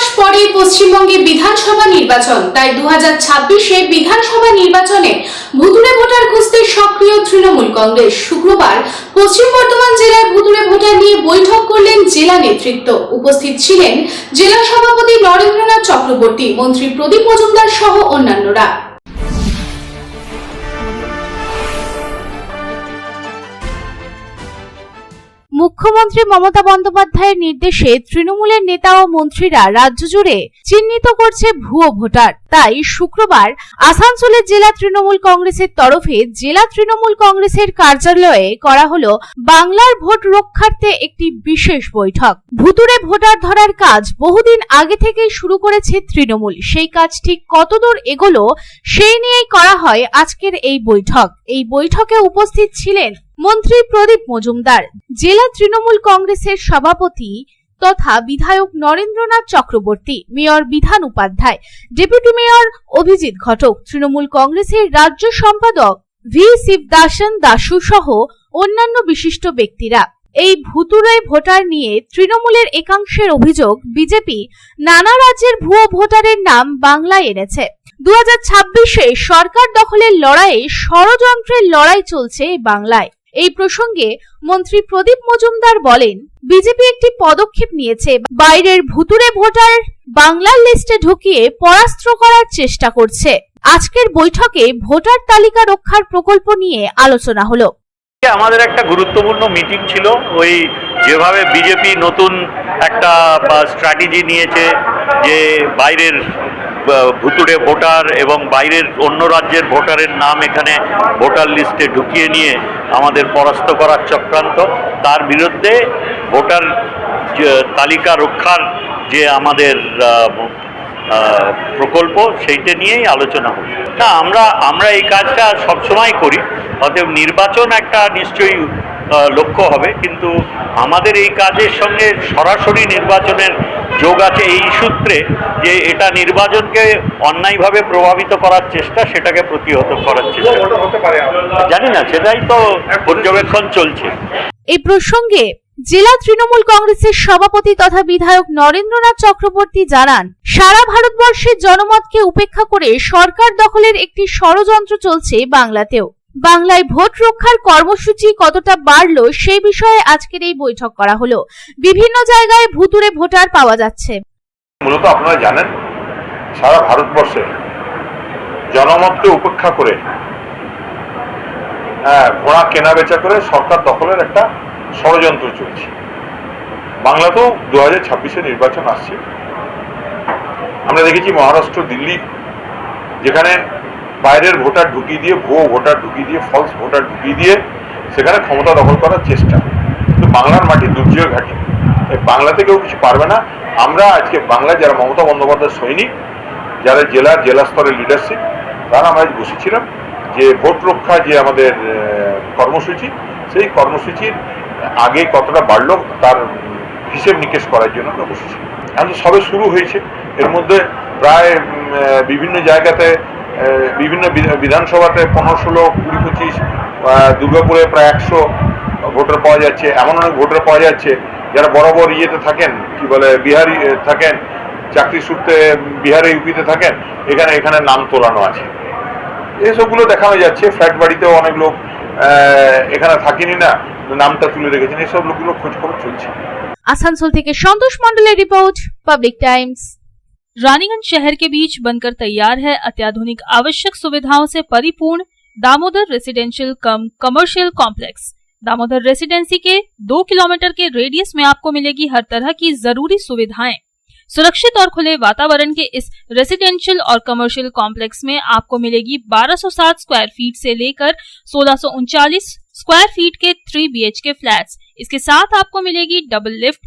মাস পরেই পশ্চিমবঙ্গে বিধানসভা নির্বাচন। তাই দু হাজার ছাব্বিশে বিধানসভা নির্বাচনে ভুতুরে ভোটার খুঁজতে সক্রিয় তৃণমূল কংগ্রেস। শুক্রবার পশ্চিম বর্ধমান জেলার ভুতুরে ভোটার নিয়ে বৈঠক করলেন জেলা নেতৃত্ব। উপস্থিত ছিলেন জেলা সভাপতি নরেন্দ্রনাথ চক্রবর্তী, মন্ত্রী প্রদীপ মজুমদার সহ অন্যান্যরা। মুখ্যমন্ত্রী মমতা বন্দ্যোপাধ্যায়ের নির্দেশে তৃণমূলের নেতা ও মন্ত্রীরা রাজ্য জুড়ে চিহ্নিত করছে ভুয়ো ভোটার। তাই শুক্রবার আসানসোলের জেলা তৃণমূল কংগ্রেসের তরফে জেলা তৃণমূল কংগ্রেসের কার্যালয়ে করা হলো বাংলার ভোট রক্ষার্থে একটি বিশেষ বৈঠক। ভুতুরে ভোটার ধরার কাজ বহুদিন আগে থেকেই শুরু করেছে তৃণমূল। সেই কাজ ঠিক কতদূর এগোলো, সেই নিয়েই করা হয় আজকের এই বৈঠক। এই বৈঠকে উপস্থিত ছিলেন মন্ত্রী প্রদীপ মজুমদার, জেলা তৃণমূল কংগ্রেসের সভাপতি তথা বিধায়ক Narendranath Chakraborty, mayor Bidhan Upadhyay, deputy mayor Abhijit Ghatak, Trinamool কংগ্রেসের রাজ্য সম্পাদক ভি শিবদাসন দাসু সহ অন্যান্য বিশিষ্ট ব্যক্তিরা। এই ভুতুরে ভোটার নিয়ে তৃণমূলের একাংশের অভিযোগ বিজেপি নানা রাজ্যের ভুয়ো ভোটারের নাম বাংলায় এনেছে। দু সরকার দখলের লড়াইয়ে ষড়যন্ত্রের লড়াই চলছে বাংলায়। এই প্রসঙ্গে মন্ত্রী প্রদীপ মজুমদার বলেন, বিজেপি একটি পদক্ষেপ নিয়েছে, বাইরের ভুতুরে ভোটার বাংলার লিস্টে ঢুকিয়ে পরাস্ত্র করার চেষ্টা করছে। আজকের বৈঠকে ভোটার তালিকা রক্ষার প্রকল্প নিয়ে আলোচনা হলো। আমাদের একটা গুরুত্বপূর্ণ মিটিং ছিল, ওই যেভাবে বিজেপি নতুন একটা স্ট্র্যাটেজি নিয়েছে যে বাইরের ভুতুড়ে ভোটার এবং বাইরের অন্য রাজ্যের ভোটারের নাম এখানে ভোটার লিস্টে ঢুকিয়ে নিয়ে আমাদের পরাস্ত করার চক্রান্ত। তার বিরুদ্ধে ভোটার তালিকা রক্ষার যে আমাদের প্রকল্প, সেইটা নিয়েই আলোচনা হলো না, আমরা আমরা এই কাজটা সবসময় করি, অতএব নির্বাচন একটা নিশ্চয়ই লক্ষ্য হবে। কিন্তু আমাদের এই কাজের সঙ্গে সরাসরি নির্বাচনের যোগ আছে এই সূত্রে যে এটা নির্বাচনকে অন্যায়ভাবে প্রভাবিত করার চেষ্টা সেটাকে প্রতিহত করার চেষ্টা। জানি না, সেটাই তো পর্যবেক্ষণ চলছে। এই প্রসঙ্গে জেলা তৃণমূল কংগ্রেসের সভাপতি তথা বিধায়ক নরেন্দ্রনাথ চক্রবর্তী জানান, সারা ভারতবর্ষের জনমতকে উপেক্ষা করে সরকার দখলের একটি ষড়যন্ত্র চলছে বাংলাতেও। বাংলায় ভোট রক্ষার কর্মসূচি কতটা বাড়লো সেই বিষয়ে আজকের এই বৈঠক করা হলো। বিভিন্ন জায়গায় ভুতুরে ভোটার পাওয়া যাচ্ছে। মূলত আপনারা জানেন, সারা ভারতবর্ষে জনমতকে উপেক্ষা করে হ্যাঁ ঘোড়া কেনা বেচা করে সরকার দখলের একটা ষড়যন্ত্র চলছে। বাংলাতেও দু হাজার ছাব্বিশে নির্বাচন আসছে। আমরা দেখেছি মহারাষ্ট্র, দিল্লি, যেখানে বাইরের ভোটার ঢুকিয়ে দিয়ে, ভুয়ো ভোটার ঢুকিয়ে দিয়ে ফলস ভোটার ঢুকিয়ে দিয়ে সেখানে ক্ষমতা দখল করার চেষ্টা। কিন্তু বাংলার মাটি দুর্যোগ ঘাটে। বাংলাতে কেউ কিছু পারবে না। আমরা আজকে বাংলায় যারা মমতা বন্দ্যোপাধ্যায় সৈনিক, যারা জেলার জেলা স্তরের লিডারশিপ তারা আমরা আজ বসেছিলাম যে ভোট রক্ষা যে আমাদের কর্মসূচি, সেই কর্মসূচির আগে কতটা বাড়লো তার হিসেব নিকেশ করার জন্য আমরা বসেছি। এখন সবে শুরু হয়েছে। এর মধ্যে প্রায় বিভিন্ন জায়গাতে বিভিন্ন বিধা- বিধানসভাতে পনেরো ষোলো, কুড়ি পঁচিশ দুর্গাপুরে প্রায় একশো ভোটার পাওয়া যাচ্ছে। এমন অনেক ভোটার পাওয়া যাচ্ছে যারা বরাবর ইয়েতে থাকেন, কি বলে, বিহারি থাকেন, চাকরি সূত্রে বিহারে, ইউপিতে থাকেন, এখানে এখানে নাম তোলানো আছে। এসবগুলো দেখানো যাচ্ছে। ফ্ল্যাট বাড়িতেও অনেক লোক এখানে থাকেনি না, নামটা তুলে রেখেছেন। এসব লোকগুলো খোঁজ খবর চলছে। আসানসোল থেকে সন্তোষ মন্ডলের রিপোর্ট, পাবলিক টাইমস। रानीगंज शहर के बीच बनकर तैयार है अत्याधुनिक आवश्यक सुविधाओं से परिपूर्ण Damodar residential cum commercial complex. Damodar residency के दो किलोमीटर के रेडियस में आपको मिलेगी हर तरह की ज़रूरी सुविधाएँ। सुरक्षित और खुले वातावरण के इस रेसिडेंशियल और कमर्शियल कॉम्प्लेक्स में आपको मिलेगी 1260 स्क्वायर फीट से लेकर सोलह स्क्वायर फीट के थ्री बी के फ्लैट्स इसके साथ आपको मिलेगी double lift